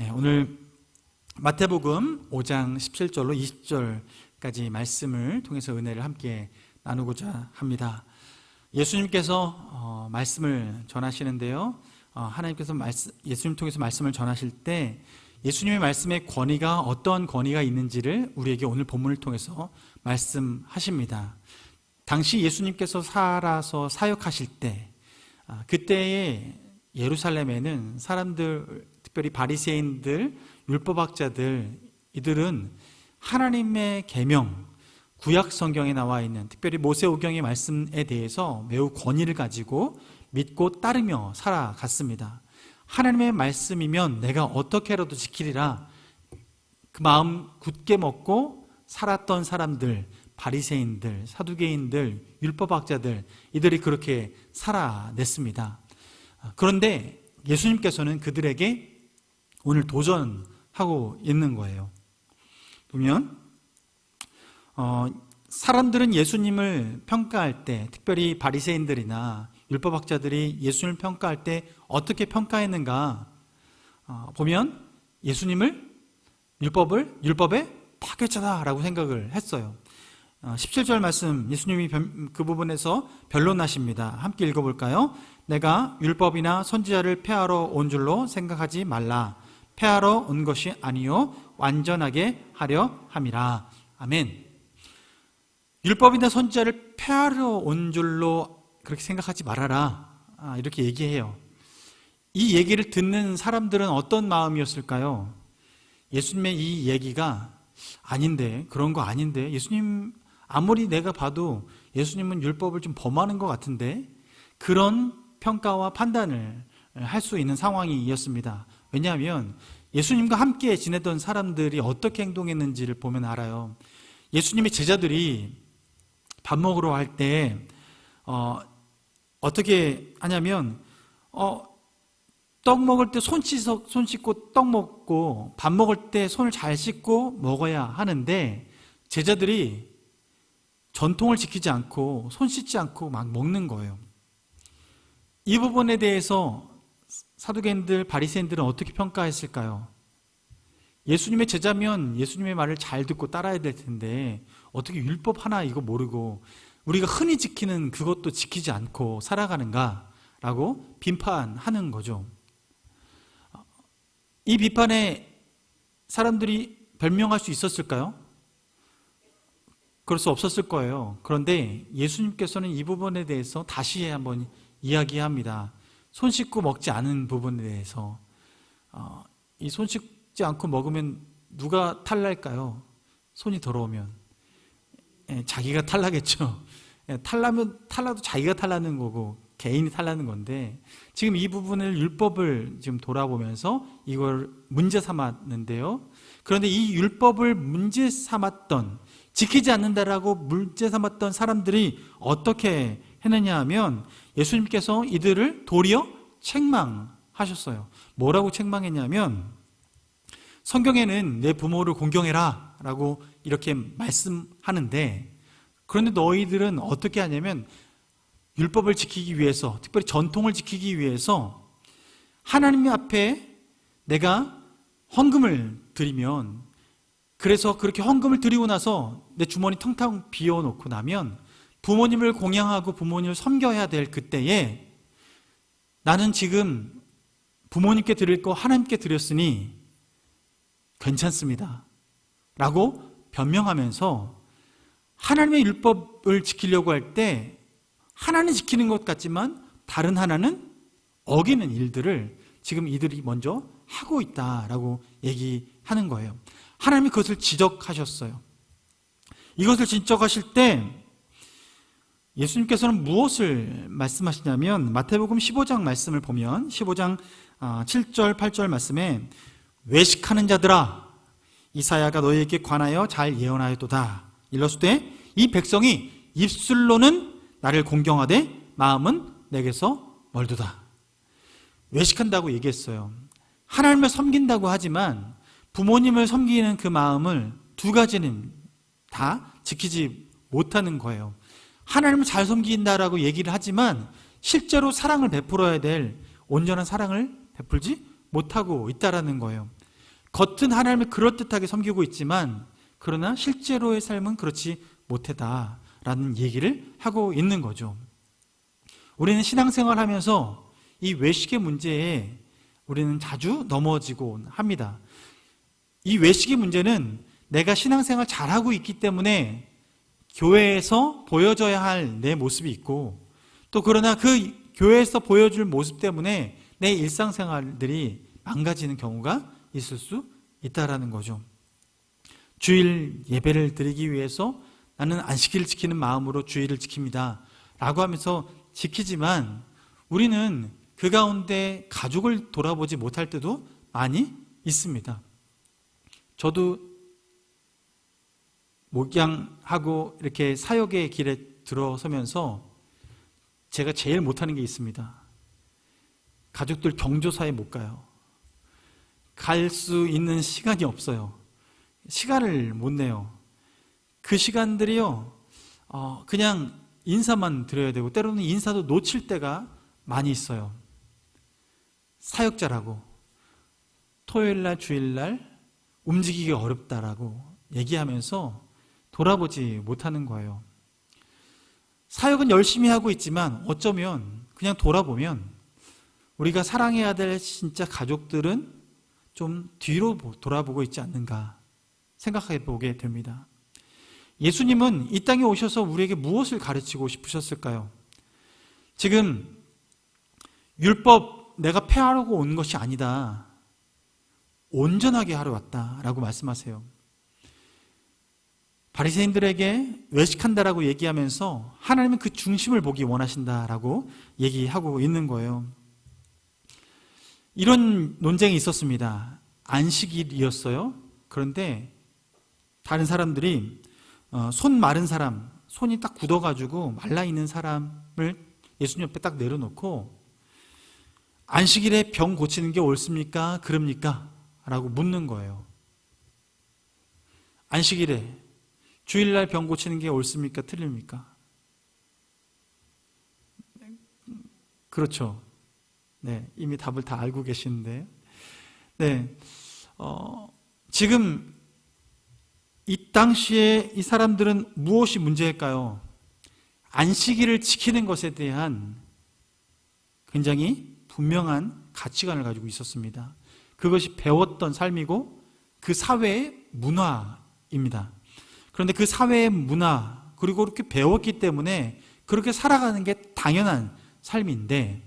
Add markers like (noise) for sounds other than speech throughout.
예, 오늘 마태복음 5장 17절로 20절까지 말씀을 통해서 은혜를 함께 나누고자 합니다. 예수님께서 어, 말씀을 전하시는데요. 어, 하나님께서 말씀, 예수님 통해서 말씀을 전하실 때 예수님의 말씀의 권위가 어떤 권위가 있는지를 우리에게 오늘 본문을 통해서 말씀하십니다. 당시 예수님께서 살아서 사역하실 때 아, 그때의 예루살렘에는 사람들 특별히 바리새인들, 율법학자들 이들은 하나님의 계명, 구약 성경에 나와 있는 특별히 모세오경의 말씀에 대해서 매우 권위를 가지고 믿고 따르며 살아갔습니다. 하나님의 말씀이면 내가 어떻게라도 지키리라 그 마음 굳게 먹고 살았던 사람들, 바리새인들, 사두개인들, 율법학자들 이들이 그렇게 살아냈습니다. 그런데 예수님께서는 그들에게 오늘 도전하고 있는 거예요. 보면 어, 사람들은 예수님을 평가할 때, 특별히 바리새인들이나 율법학자들이 예수님을 평가할 때 어떻게 평가했는가 어, 보면 예수님을 율법을 율법의 파괴자다라고 생각을 했어요. 어, 17절 말씀 예수님이 그 부분에서 변론하십니다. 함께 읽어볼까요? 내가 율법이나 선지자를 폐하러 온 줄로 생각하지 말라. 폐하러 온 것이 아니요 완전하게 하려 함이라. 아멘. 율법이나 선지자를 폐하러 온 줄로 그렇게 생각하지 말아라. 아, 이렇게 얘기해요. 이 얘기를 듣는 사람들은 어떤 마음이었을까요? 예수님의 이 얘기가 아닌데, 그런 거 아닌데, 예수님, 아무리 내가 봐도 예수님은 율법을 좀 범하는 것 같은데, 그런 평가와 판단을 할 수 있는 상황이었습니다. 왜냐하면 예수님과 함께 지내던 사람들이 어떻게 행동했는지를 보면 알아요. 예수님의 제자들이 밥 먹으러 할 때, 어, 어떻게 하냐면, 어, 떡 먹을 때 손 씻어, 손 씻고 떡 먹고, 밥 먹을 때 손을 잘 씻고 먹어야 하는데, 제자들이 전통을 지키지 않고, 손 씻지 않고 막 먹는 거예요. 이 부분에 대해서 사두개인들, 바리새인들은 어떻게 평가했을까요? 예수님의 제자면 예수님의 말을 잘 듣고 따라야 될 텐데 어떻게 율법 하나 이거 모르고 우리가 흔히 지키는 그것도 지키지 않고 살아가는가라고 비판하는 거죠. 이 비판에 사람들이 별명할 수 있었을까요? 그럴 수 없었을 거예요. 그런데 예수님께서는 이 부분에 대해서 다시 한번 이야기합니다. 손 씻고 먹지 않은 부분에 대해서 어, 이손 씻지 않고 먹으면 누가 탈날까요? 손이 더러우면 예, 자기가 탈나겠죠. (laughs) 예, 탈라면 탈라도 자기가 탈라는 거고 개인이 탈라는 건데 지금 이 부분을 율법을 지금 돌아보면서 이걸 문제 삼았는데요. 그런데 이 율법을 문제 삼았던 지키지 않는다라고 문제 삼았던 사람들이 어떻게 했느냐 하면 예수님께서 이들을 도리어 책망하셨어요. 뭐라고 책망했냐면 성경에는 내 부모를 공경해라 라고 이렇게 말씀하는데 그런데 너희들은 어떻게 하냐면 율법을 지키기 위해서 특별히 전통을 지키기 위해서 하나님 앞에 내가 헌금을 드리면 그래서 그렇게 헌금을 드리고 나서 내 주머니 텅텅 비워놓고 나면 부모님을 공양하고 부모님을 섬겨야 될 그때에 나는 지금 부모님께 드릴 거 하나님께 드렸으니 괜찮습니다. 라고 변명하면서 하나님의 율법을 지키려고 할 때 하나는 지키는 것 같지만 다른 하나는 어기는 일들을 지금 이들이 먼저 하고 있다라고 얘기하는 거예요. 하나님이 그것을 지적하셨어요. 이것을 지적하실 때 예수님께서는 무엇을 말씀하시냐면 마태복음 15장 말씀을 보면 15장 7절 아, 8절 말씀에 외식하는 자들아 이사야가 너희에게 관하여 잘 예언하였도다. 일렀을 이 백성이 입술로는 나를 공경하되 마음은 내게서 멀도다. 외식한다고 얘기했어요. 하나님을 섬긴다고 하지만 부모님을 섬기는 그 마음을 두 가지는 다 지키지 못하는 거예요 하나님을 잘 섬긴다라고 얘기를 하지만 실제로 사랑을 베풀어야 될 온전한 사랑을 베풀지 못하고 있다라는 거예요. 겉은 하나님을 그럴듯하게 섬기고 있지만 그러나 실제로의 삶은 그렇지 못하다라는 얘기를 하고 있는 거죠. 우리는 신앙생활 하면서 이 외식의 문제에 우리는 자주 넘어지고 합니다. 이 외식의 문제는 내가 신앙생활 잘하고 있기 때문에 교회에서 보여줘야 할 내 모습이 있고 또 그러나 그 교회에서 보여줄 모습 때문에 내 일상생활들이 망가지는 경우가 있을 수 있다라는 거죠. 주일 예배를 드리기 위해서 나는 안식일을 지키는 마음으로 주일을 지킵니다. 라고 하면서 지키지만 우리는 그 가운데 가족을 돌아보지 못할 때도 많이 있습니다. 저도 목양하고 이렇게 사역의 길에 들어서면서 제가 제일 못하는 게 있습니다. 가족들 경조사에 못 가요. 갈 수 있는 시간이 없어요. 시간을 못 내요. 그 시간들이요, 어, 그냥 인사만 드려야 되고, 때로는 인사도 놓칠 때가 많이 있어요. 사역자라고, 토요일날, 주일날 움직이기 어렵다라고 얘기하면서 돌아보지 못하는 거예요. 사역은 열심히 하고 있지만 어쩌면 그냥 돌아보면 우리가 사랑해야 될 진짜 가족들은 좀 뒤로 돌아보고 있지 않는가 생각해 보게 됩니다. 예수님은 이 땅에 오셔서 우리에게 무엇을 가르치고 싶으셨을까요? 지금 율법 내가 폐하려고 온 것이 아니다. 온전하게 하러 왔다라고 말씀하세요. 바리새인들에게 외식한다라고 얘기하면서 하나님은 그 중심을 보기 원하신다라고 얘기하고 있는 거예요. 이런 논쟁이 있었습니다. 안식일이었어요. 그런데 다른 사람들이 어, 손 마른 사람, 손이 딱 굳어가지고 말라 있는 사람을 예수님 옆에 딱 내려놓고 안식일에 병 고치는 게 옳습니까? 그럽니까? 라고 묻는 거예요. 안식일에 주일날 병 고치는 게 옳습니까? 틀립니까? 그렇죠. 네, 이미 답을 다 알고 계시는데. 네, 어, 지금 이 당시에 이 사람들은 무엇이 문제일까요? 안식일을 지키는 것에 대한 굉장히 분명한 가치관을 가지고 있었습니다. 그것이 배웠던 삶이고 그 사회의 문화입니다. 그런데 그 사회의 문화, 그리고 그렇게 배웠기 때문에 그렇게 살아가는 게 당연한 삶인데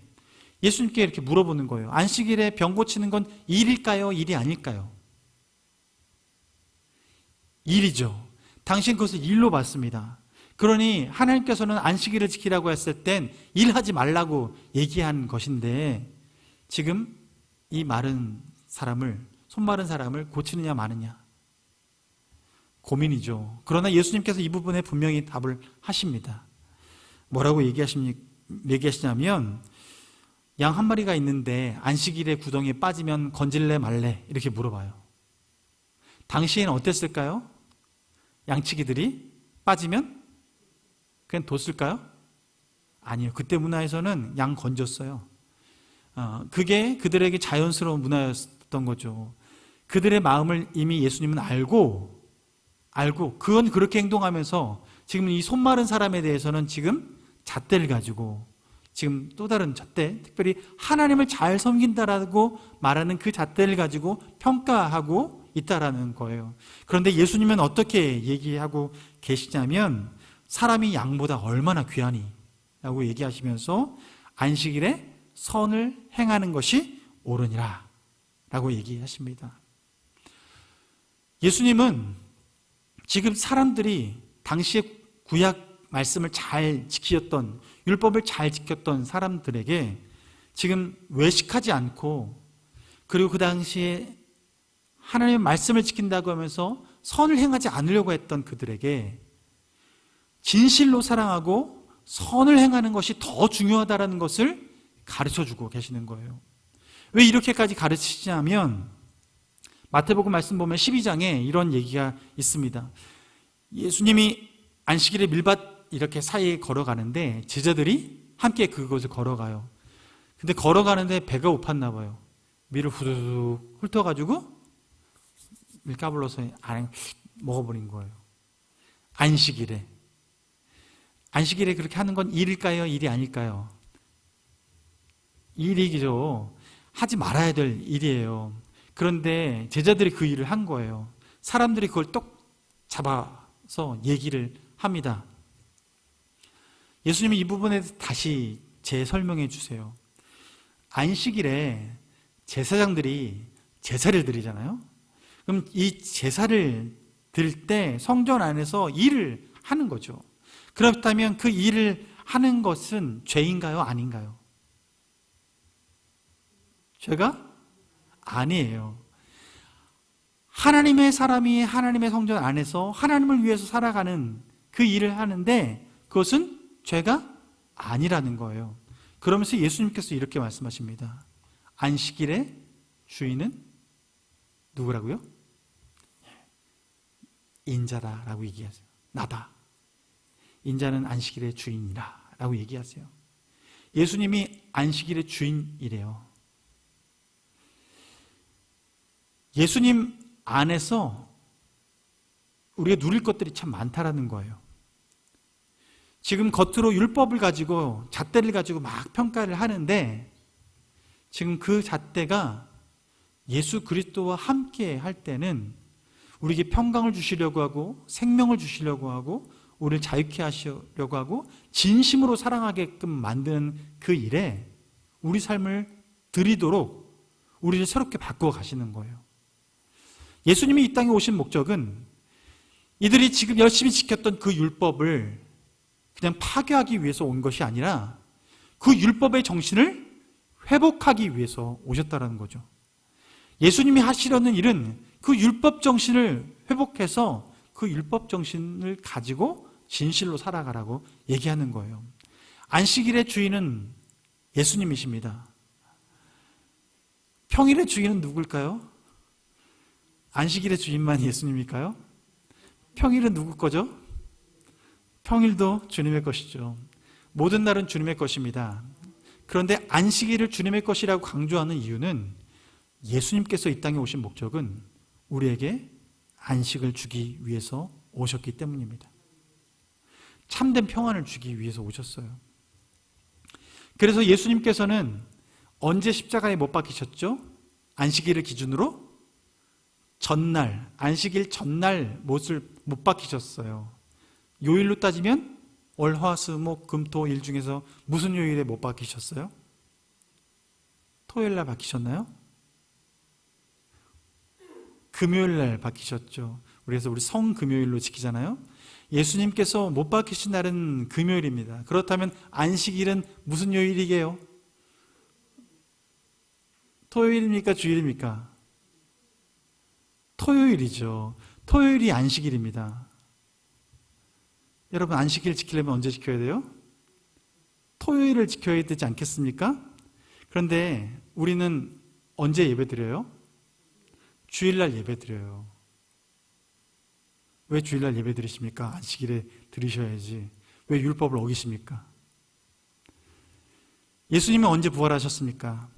예수님께 이렇게 물어보는 거예요. 안식일에 병 고치는 건 일일까요? 일이 아닐까요? 일이죠. 당신 그것을 일로 봤습니다. 그러니 하나님께서는 안식일을 지키라고 했을 땐 일하지 말라고 얘기한 것인데 지금 이 마른 사람을 손 마른 사람을 고치느냐 마느냐 고민이죠. 그러나 예수님께서 이 부분에 분명히 답을 하십니다. 뭐라고 얘기하십니, 얘기하시냐면, 양 한 마리가 있는데 안식일에 구덩이에 빠지면 건질래 말래? 이렇게 물어봐요. 당시에는 어땠을까요? 양치기들이 빠지면 그냥 뒀을까요? 아니요. 그때 문화에서는 양 건졌어요. 어, 그게 그들에게 자연스러운 문화였던 거죠. 그들의 마음을 이미 예수님은 알고 알고 그건 그렇게 행동하면서 지금 이 손 마른 사람에 대해서는 지금 잣대를 가지고 지금 또 다른 잣대, 특별히 하나님을 잘 섬긴다라고 말하는 그 잣대를 가지고 평가하고 있다라는 거예요. 그런데 예수님은 어떻게 얘기하고 계시냐면 사람이 양보다 얼마나 귀하니? 라고 얘기하시면서 안식일에 선을 행하는 것이 옳으니라 라고 얘기하십니다. 예수님은 지금 사람들이 당시에 구약 말씀을 잘 지키었던 율법을 잘 지켰던 사람들에게 지금 외식하지 않고 그리고 그 당시에 하나님의 말씀을 지킨다고 하면서 선을 행하지 않으려고 했던 그들에게 진실로 사랑하고 선을 행하는 것이 더 중요하다라는 것을 가르쳐 주고 계시는 거예요. 왜 이렇게까지 가르치냐면 마태복음 말씀 보면 12장에 이런 얘기가 있습니다. 예수님이 안식일에 밀밭 이렇게 사이에 걸어가는데 제자들이 함께 그곳을 걸어가요. 근데 걸어가는데 배가 고팠나 봐요. 밀을 후두둑 훑어가지고 까불러서 안 먹어버린 거예요. 안식일에. 안식일에 그렇게 하는 건 일일까요? 일이 아닐까요? 일이죠. 하지 말아야 될 일이에요. 그런데 제자들이 그 일을 한 거예요. 사람들이 그걸 똑 잡아서 얘기를 합니다. 예수님이 이 부분에 다시 재설명해 주세요. 안식일에 제사장들이 제사를 드리잖아요. 그럼 이 제사를 드릴 때 성전 안에서 일을 하는 거죠. 그렇다면 그 일을 하는 것은 죄인가요? 아닌가요? 죄가 아니에요. 하나님의 사람이 하나님의 성전 안에서 하나님을 위해서 살아가는 그 일을 하는데 그것은 죄가 아니라는 거예요. 그러면서 예수님께서 이렇게 말씀하십니다. 안식일의 주인은 누구라고요? 인자다라고 얘기하세요. 나다. 인자는 안식일의 주인이라 라고 얘기하세요. 예수님이 안식일의 주인이래요. 예수님 안에서 우리가 누릴 것들이 참 많다라는 거예요. 지금 겉으로 율법을 가지고 잣대를 가지고 막 평가를 하는데 지금 그 잣대가 예수 그리스도와 함께 할 때는 우리에게 평강을 주시려고 하고 생명을 주시려고 하고 우리를 자유케 하시려고 하고 진심으로 사랑하게끔 만드는 그 일에 우리 삶을 드리도록 우리를 새롭게 바꾸어 가시는 거예요. 예수님이 이 땅에 오신 목적은 이들이 지금 열심히 지켰던 그 율법을 그냥 파괴하기 위해서 온 것이 아니라 그 율법의 정신을 회복하기 위해서 오셨다라는 거죠. 예수님이 하시려는 일은 그 율법 정신을 회복해서 그 율법 정신을 가지고 진실로 살아가라고 얘기하는 거예요. 안식일의 주인은 예수님이십니다. 평일의 주인은 누굴까요? 안식일의 주인만 예수님일까요? 평일은 누구 거죠? 평일도 주님의 것이죠. 모든 날은 주님의 것입니다. 그런데 안식일을 주님의 것이라고 강조하는 이유는 예수님께서 이 땅에 오신 목적은 우리에게 안식을 주기 위해서 오셨기 때문입니다. 참된 평안을 주기 위해서 오셨어요. 그래서 예수님께서는 언제 십자가에 못 박히셨죠? 안식일을 기준으로 전날, 안식일 전날 못을 못 박히셨어요. 요일로 따지면 월, 화, 수, 목, 금, 토, 일 중에서 무슨 요일에 못 박히셨어요? 토요일 날 박히셨나요? 금요일 날 박히셨죠. 그래서 우리 성금요일로 지키잖아요. 예수님께서 못 박히신 날은 금요일입니다. 그렇다면 안식일은 무슨 요일이게요? 토요일입니까? 주일입니까? 토요일이죠. 토요일이 안식일입니다. 여러분 안식일 지키려면 언제 지켜야 돼요? 토요일을 지켜야 되지 않겠습니까? 그런데 우리는 언제 예배 드려요? 주일날 예배 드려요. 왜 주일날 예배 드리십니까? 안식일에 드리셔야지. 왜 율법을 어기십니까? 예수님은 언제 부활하셨습니까?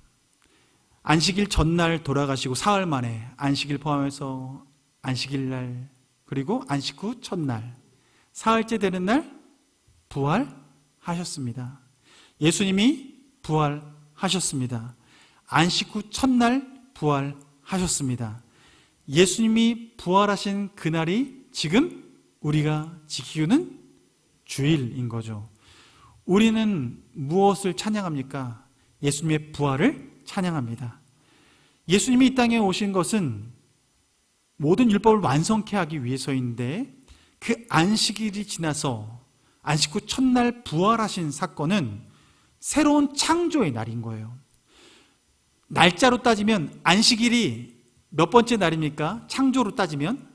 안식일 전날 돌아가시고 사흘 만에 안식일 포함해서 안식일 날 그리고 안식 후 첫날 사흘째 되는 날 부활하셨습니다. 예수님이 부활하셨습니다. 안식 후 첫날 부활하셨습니다. 예수님이 부활하신 그날이 지금 우리가 지키는 주일인 거죠. 우리는 무엇을 찬양합니까? 예수님의 부활을 찬양합니다. 예수님이 이 땅에 오신 것은 모든 율법을 완성케 하기 위해서인데 그 안식일이 지나서 안식 후 첫날 부활하신 사건은 새로운 창조의 날인 거예요. 날짜로 따지면 안식일이 몇 번째 날입니까? 창조로 따지면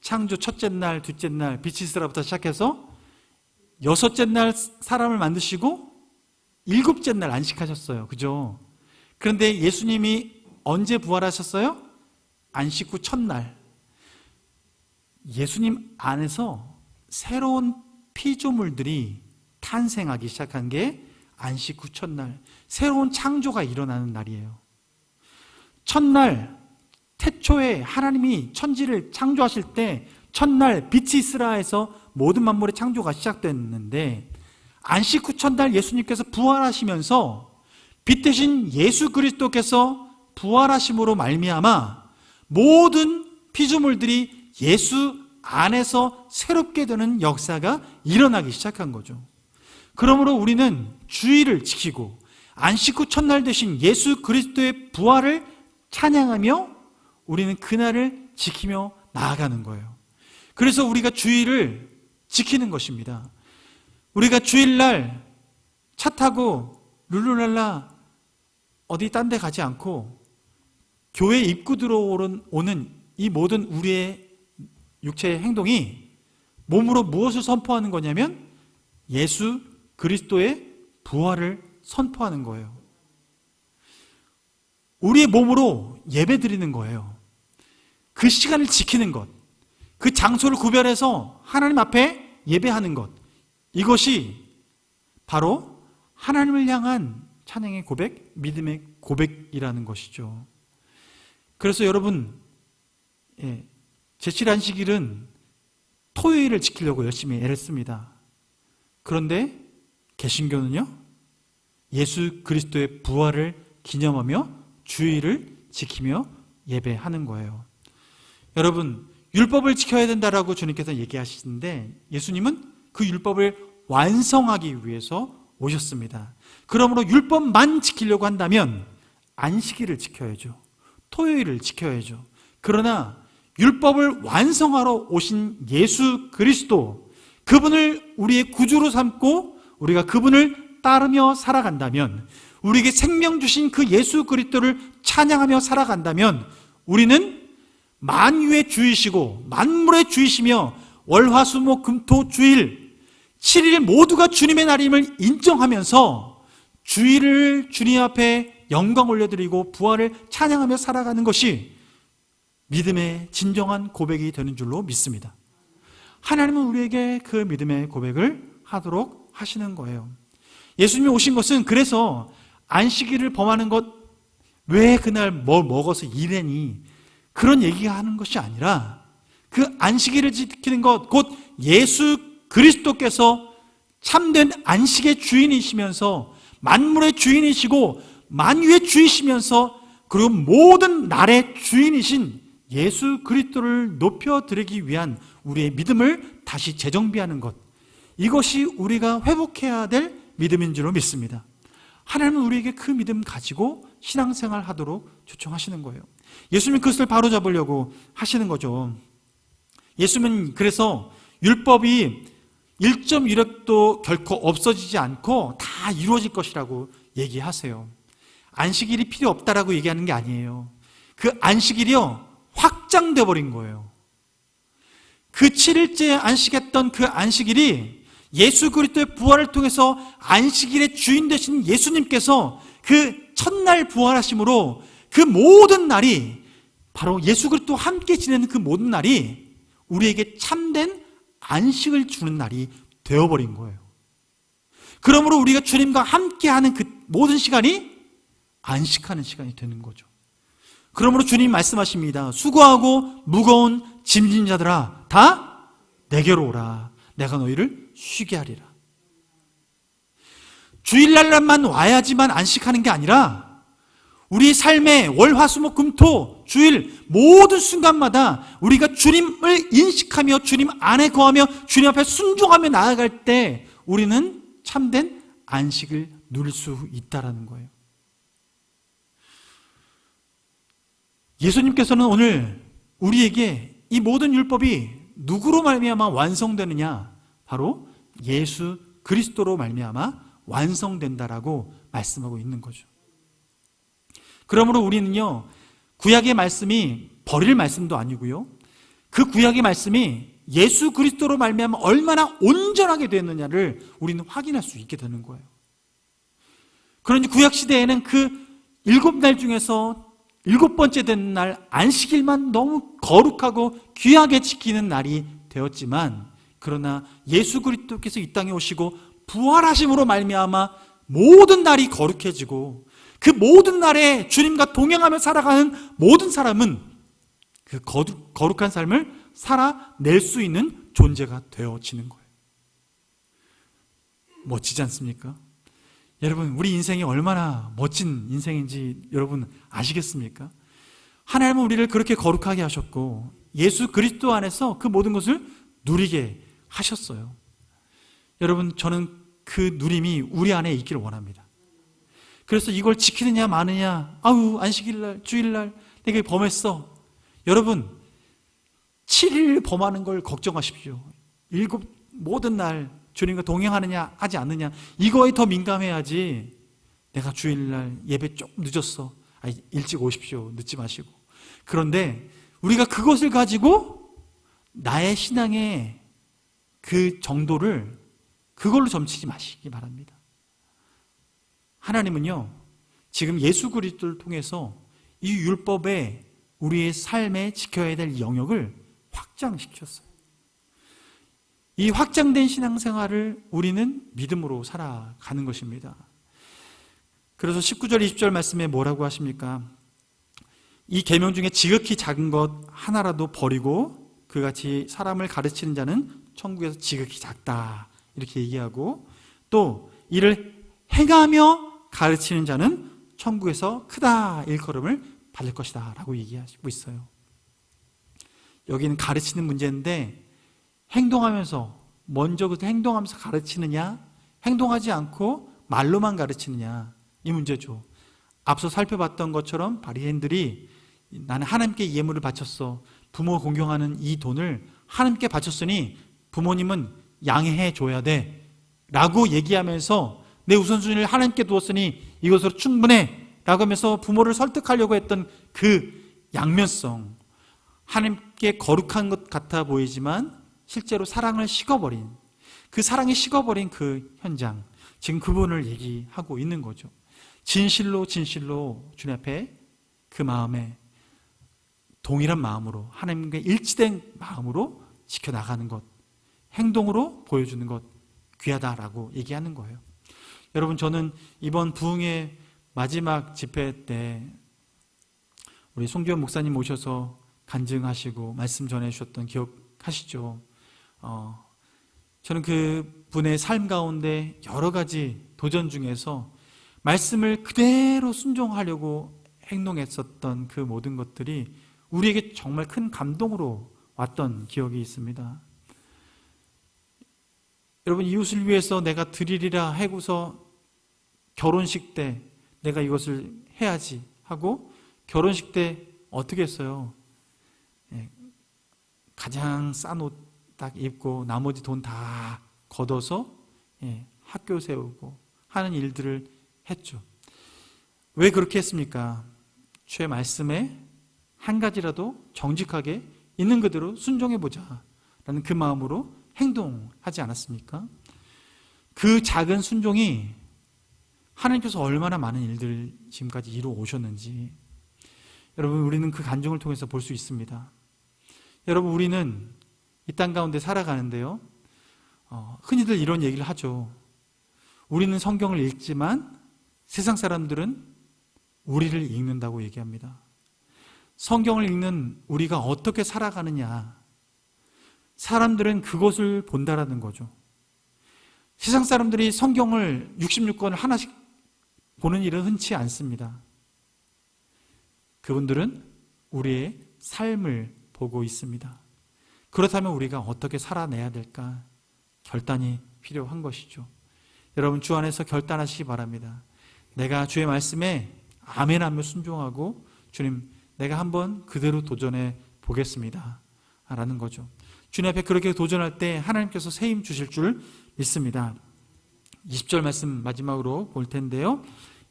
창조 첫째 날, 둘째 날, 빛이 있으라부터 시작해서 여섯째 날 사람을 만드시고 일곱째 날 안식하셨어요. 그죠? 그런데 예수님이 언제 부활하셨어요? 안식 후 첫날. 예수님 안에서 새로운 피조물들이 탄생하기 시작한 게 안식 후 첫날. 새로운 창조가 일어나는 날이에요. 첫날, 태초에 하나님이 천지를 창조하실 때 첫날 빛이 있으라 해서 모든 만물의 창조가 시작됐는데 안식 후 첫날 예수님께서 부활하시면서 빛 대신 예수 그리스도께서 부활하심으로 말미암아 모든 피조물들이 예수 안에서 새롭게 되는 역사가 일어나기 시작한 거죠. 그러므로 우리는 주의를 지키고 안식 후 첫날 되신 예수 그리스도의 부활을 찬양하며 우리는 그날을 지키며 나아가는 거예요. 그래서 우리가 주의를 지키는 것입니다. 우리가 주일날 차 타고 룰루랄라 어디 딴 데 가지 않고 교회 입구 들어오는 이 모든 우리의 육체의 행동이 몸으로 무엇을 선포하는 거냐면 예수 그리스도의 부활을 선포하는 거예요. 우리의 몸으로 예배 드리는 거예요. 그 시간을 지키는 것, 그 장소를 구별해서 하나님 앞에 예배하는 것, 이것이 바로 하나님을 향한 찬양의 고백, 믿음의 고백이라는 것이죠. 그래서 여러분, 예, 제7안식일은 토요일을 지키려고 열심히 애를 씁니다. 그런데 개신교는요, 예수 그리스도의 부활을 기념하며 주의를 지키며 예배하는 거예요. 여러분, 율법을 지켜야 된다라고 주님께서 얘기하시는데 예수님은 그 율법을 완성하기 위해서 오셨습니다. 그러므로 율법만 지키려고 한다면 안식일을 지켜야죠. 토요일을 지켜야죠. 그러나 율법을 완성하러 오신 예수 그리스도 그분을 우리의 구주로 삼고 우리가 그분을 따르며 살아간다면 우리에게 생명 주신 그 예수 그리스도를 찬양하며 살아간다면 우리는 만유의 주이시고 만물의 주이시며 월화수목 금토 주일 7일 모두가 주님의 날임을 인정하면서 주일을 주님 앞에 영광 올려드리고 부활을 찬양하며 살아가는 것이 믿음의 진정한 고백이 되는 줄로 믿습니다. 하나님은 우리에게 그 믿음의 고백을 하도록 하시는 거예요. 예수님이 오신 것은 그래서 안식일을 범하는 것, 왜 그날 뭘 먹어서 일하니? 그런 얘기가 하는 것이 아니라 그 안식일을 지키는 것, 곧 예수 그리스도께서 참된 안식의 주인이시면서 만물의 주인이시고 만유의 주이시면서 그리고 모든 날의 주인이신 예수 그리스도를 높여드리기 위한 우리의 믿음을 다시 재정비하는 것. 이것이 우리가 회복해야 될 믿음인 줄로 믿습니다. 하나님은 우리에게 그 믿음 가지고 신앙생활 하도록 초청하시는 거예요. 예수님 그것을 바로잡으려고 하시는 거죠. 예수님은 그래서 율법이 1.1획도 결코 없어지지 않고 다 이루어질 것이라고 얘기하세요. 안식일이 필요 없다라고 얘기하는 게 아니에요. 그 안식일이요, 확장돼 버린 거예요. 그 7일째 안식했던 그 안식일이 예수 그리스도의 부활을 통해서 안식일의 주인 되신 예수님께서 그 첫날 부활하심으로 그 모든 날이 바로 예수 그리스도와 함께 지내는 그 모든 날이 우리에게 참된 안식을 주는 날이 되어버린 거예요. 그러므로 우리가 주님과 함께하는 그 모든 시간이 안식하는 시간이 되는 거죠. 그러므로 주님 말씀하십니다. 수고하고 무거운 짐진 자들아 다 내게로 오라. 내가 너희를 쉬게 하리라. 주일날만 와야지만 안식하는 게 아니라 우리 삶의 월, 화, 수, 목, 금, 토, 주일 모든 순간마다 우리가 주님을 인식하며 주님 안에 거하며 주님 앞에 순종하며 나아갈 때 우리는 참된 안식을 누릴 수 있다라는 거예요. 예수님께서는 오늘 우리에게 이 모든 율법이 누구로 말미암아 완성되느냐? 바로 예수 그리스도로 말미암아 완성된다라고 말씀하고 있는 거죠. 그러므로 우리는요, 구약의 말씀이 버릴 말씀도 아니고요. 그 구약의 말씀이 예수 그리스도로 말미암아 얼마나 온전하게 됐느냐를 우리는 확인할 수 있게 되는 거예요. 그런지 구약 시대에는 그 일곱 날 중에서 일곱 번째 된 날 안식일만 너무 거룩하고 귀하게 지키는 날이 되었지만 그러나 예수 그리스도께서 이 땅에 오시고 부활하심으로 말미암아 모든 날이 거룩해지고 그 모든 날에 주님과 동행하며 살아가는 모든 사람은 그 거룩, 거룩한 삶을 살아낼 수 있는 존재가 되어지는 거예요. 멋지지 않습니까? 여러분, 우리 인생이 얼마나 멋진 인생인지 여러분 아시겠습니까? 하나님은 우리를 그렇게 거룩하게 하셨고 예수 그리스도 안에서 그 모든 것을 누리게 하셨어요. 여러분, 저는 그 누림이 우리 안에 있기를 원합니다. 그래서 이걸 지키느냐 마느냐, 아우, 안식일날, 주일날, 내가 범했어. 여러분, 7일 범하는 걸 걱정하십시오. 일곱, 모든 날 주님과 동행하느냐, 하지 않느냐, 이거에 더 민감해야지. 내가 주일날 예배 조금 늦었어. 아, 일찍 오십시오. 늦지 마시고. 그런데 우리가 그것을 가지고 나의 신앙의 그 정도를 그걸로 점치지 마시기 바랍니다. 하나님은요, 지금 예수 그리스도를 통해서 이 율법에 우리의 삶에 지켜야 될 영역을 확장시켰어요. 이 확장된 신앙생활을 우리는 믿음으로 살아가는 것입니다. 그래서 19절, 20절 말씀에 뭐라고 하십니까? 이 계명 중에 지극히 작은 것 하나라도 버리고 그같이 사람을 가르치는 자는 천국에서 지극히 작다. 이렇게 얘기하고 또 이를 행하며 가르치는 자는 천국에서 크다 일컬음을 받을 것이다 라고 얘기하고 있어요. 여기는 가르치는 문제인데 행동하면서 먼저 그 행동하면서 가르치느냐 행동하지 않고 말로만 가르치느냐 이 문제죠. 앞서 살펴봤던 것처럼 바리새인들이 나는 하나님께 예물을 바쳤어. 부모 공경하는 이 돈을 하나님께 바쳤으니 부모님은 양해해 줘야 돼. 라고 얘기하면서 내 우선순위를 하나님께 두었으니 이것으로 충분해. 라고 하면서 부모를 설득하려고 했던 그 양면성. 하나님께 거룩한 것 같아 보이지만 실제로 사랑을 식어버린 그 사랑이 식어버린 그 현장. 지금 그분을 얘기하고 있는 거죠. 진실로 진실로 주님 앞에 그 마음에 동일한 마음으로 하나님과 일치된 마음으로 지켜나가는 것. 행동으로 보여주는 것 귀하다라고 얘기하는 거예요. 여러분 저는 이번 부흥의 마지막 집회 때 우리 송기현 목사님 오셔서 간증하시고 말씀 전해주셨던 기억하시죠? 어, 저는 그 분의 삶 가운데 여러 가지 도전 중에서 말씀을 그대로 순종하려고 행동했었던 그 모든 것들이 우리에게 정말 큰 감동으로 왔던 기억이 있습니다. 여러분 이웃을 위해서 내가 드리리라 하고서 결혼식 때 내가 이것을 해야지 하고 결혼식 때 어떻게 했어요? 예, 가장 싼 옷 딱 입고 나머지 돈 다 걷어서 예, 학교 세우고 하는 일들을 했죠. 왜 그렇게 했습니까? 주의 말씀에 한 가지라도 정직하게 있는 그대로 순종해 보자. 라는 그 마음으로 행동하지 않았습니까? 그 작은 순종이 하나님께서 얼마나 많은 일들 지금까지 이루어 오셨는지 여러분 우리는 그 간증을 통해서 볼 수 있습니다. 여러분 우리는 이 땅 가운데 살아가는데요. 어, 흔히들 이런 얘기를 하죠. 우리는 성경을 읽지만 세상 사람들은 우리를 읽는다고 얘기합니다. 성경을 읽는 우리가 어떻게 살아가느냐. 사람들은 그것을 본다라는 거죠. 세상 사람들이 성경을 66권을 하나씩 보는 일은 흔치 않습니다. 그분들은 우리의 삶을 보고 있습니다. 그렇다면 우리가 어떻게 살아내야 될까? 결단이 필요한 것이죠. 여러분 주 안에서 결단하시기 바랍니다. 내가 주의 말씀에 아멘하며 순종하고 주님 내가 한번 그대로 도전해 보겠습니다. 라는 거죠. 주님 앞에 그렇게 도전할 때 하나님께서 새힘 주실 줄 믿습니다. 20절 말씀 마지막으로 볼 텐데요.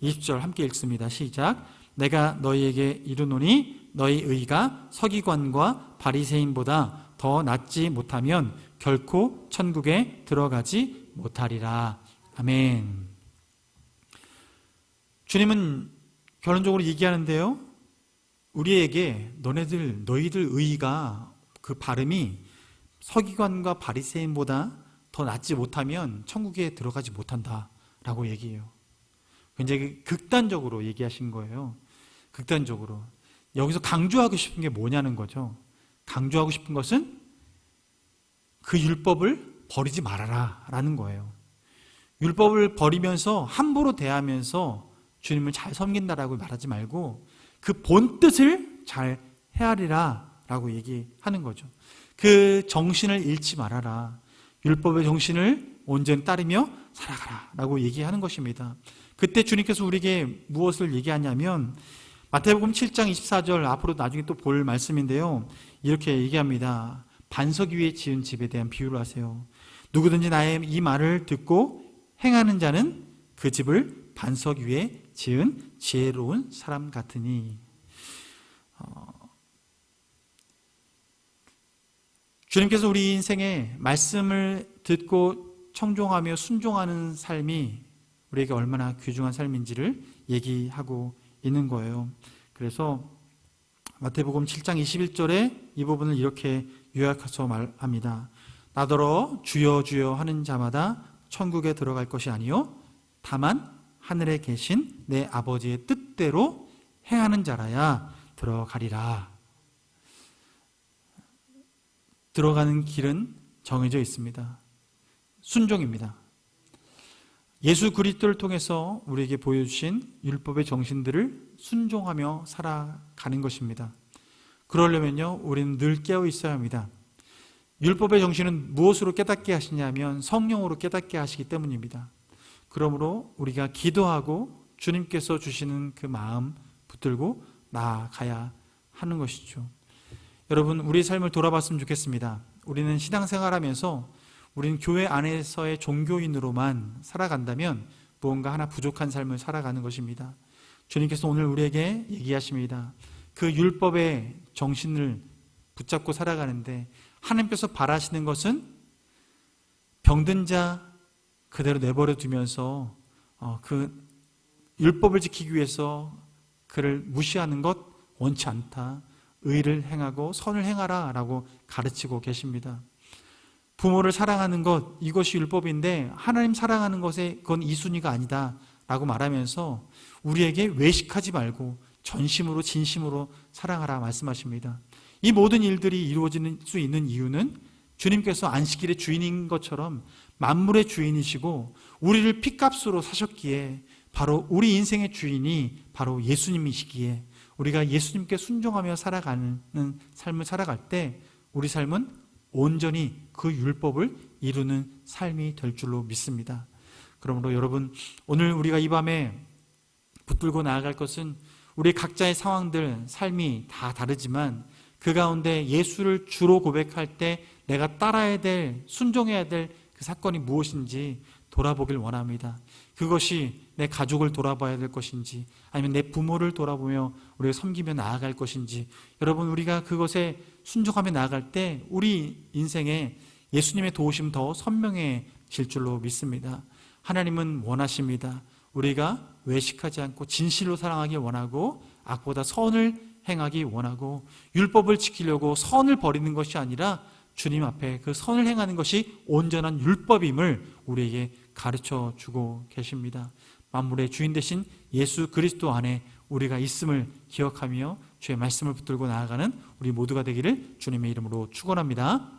20절 함께 읽습니다. 시작. 내가 너희에게 이르노니 너희 의가 서기관과 바리새인보다 더 낫지 못하면 결코 천국에 들어가지 못하리라. 아멘. 주님은 결론적으로 얘기하는데요. 우리에게 너네들 너희들 의가 그 발음이 서기관과 바리새인보다 더 낫지 못하면 천국에 들어가지 못한다라고 얘기해요. 굉장히 극단적으로 얘기하신 거예요. 극단적으로 여기서 강조하고 싶은 게 뭐냐는 거죠. 강조하고 싶은 것은 그 율법을 버리지 말아라 라는 거예요. 율법을 버리면서 함부로 대하면서 주님을 잘 섬긴다라고 말하지 말고 그 본 뜻을 잘 헤아리라 라고 얘기하는 거죠. 그 정신을 잃지 말아라. 율법의 정신을 온전히 따르며 살아가라 라고 얘기하는 것입니다. 그때 주님께서 우리에게 무엇을 얘기하냐면 마태복음 7장 24절 앞으로 나중에 또 볼 말씀인데요. 이렇게 얘기합니다. 반석 위에 지은 집에 대한 비유를 하세요. 누구든지 나의 이 말을 듣고 행하는 자는 그 집을 반석 위에 지은 지혜로운 사람 같으니 어, 주님께서 우리 인생에 말씀을 듣고 청종하며 순종하는 삶이 우리에게 얼마나 귀중한 삶인지를 얘기하고 있는 거예요. 그래서 마태복음 7장 21절에 이 부분을 이렇게 요약해서 말합니다. 나더러 주여 주여 하는 자마다 천국에 들어갈 것이 아니요 다만 하늘에 계신 내 아버지의 뜻대로 행하는 자라야 들어가리라. 들어가는 길은 정해져 있습니다. 순종입니다. 예수 그리스도를 통해서 우리에게 보여주신 율법의 정신들을 순종하며 살아가는 것입니다. 그러려면요, 우리는 늘 깨어 있어야 합니다. 율법의 정신은 무엇으로 깨닫게 하시냐면 성령으로 깨닫게 하시기 때문입니다. 그러므로 우리가 기도하고 주님께서 주시는 그 마음 붙들고 나아가야 하는 것이죠. 여러분, 우리 삶을 돌아봤으면 좋겠습니다. 우리는 신앙생활하면서 우리는 교회 안에서의 종교인으로만 살아간다면 무언가 하나 부족한 삶을 살아가는 것입니다. 주님께서 오늘 우리에게 얘기하십니다. 그 율법의 정신을 붙잡고 살아가는데 하나님께서 바라시는 것은 병든 자 그대로 내버려 두면서 어, 그 율법을 지키기 위해서 그를 무시하는 것 원치 않다. 의를 행하고 선을 행하라 라고 가르치고 계십니다. 부모를 사랑하는 것, 이것이 율법인데 하나님 사랑하는 것에 그건 이순위가 아니다 라고 말하면서 우리에게 외식하지 말고 전심으로 진심으로 사랑하라 말씀하십니다. 이 모든 일들이 이루어질 수 있는 이유는 주님께서 안식일의 주인인 것처럼 만물의 주인이시고 우리를 피값으로 사셨기에 바로 우리 인생의 주인이 바로 예수님이시기에 우리가 예수님께 순종하며 살아가는 삶을 살아갈 때 우리 삶은 온전히 그 율법을 이루는 삶이 될 줄로 믿습니다. 그러므로 여러분 오늘 우리가 이 밤에 붙들고 나아갈 것은 우리 각자의 상황들 삶이 다 다르지만 그 가운데 예수를 주로 고백할 때 내가 따라야 될 순종해야 될 그 사건이 무엇인지 돌아보길 원합니다. 그것이 내 가족을 돌아봐야 될 것인지 아니면 내 부모를 돌아보며 우리가 섬기며 나아갈 것인지 여러분 우리가 그것에 순종하며 나아갈 때 우리 인생에 예수님의 도우심 더 선명해질 줄로 믿습니다. 하나님은 원하십니다. 우리가 외식하지 않고 진실로 사랑하기 원하고 악보다 선을 행하기 원하고 율법을 지키려고 선을 버리는 것이 아니라 주님 앞에 그 선을 행하는 것이 온전한 율법임을 우리에게 가르쳐 주고 계십니다. 만물의 주인 되신 예수 그리스도 안에 우리가 있음을 기억하며 주의 말씀을 붙들고 나아가는 우리 모두가 되기를 주님의 이름으로 축원합니다.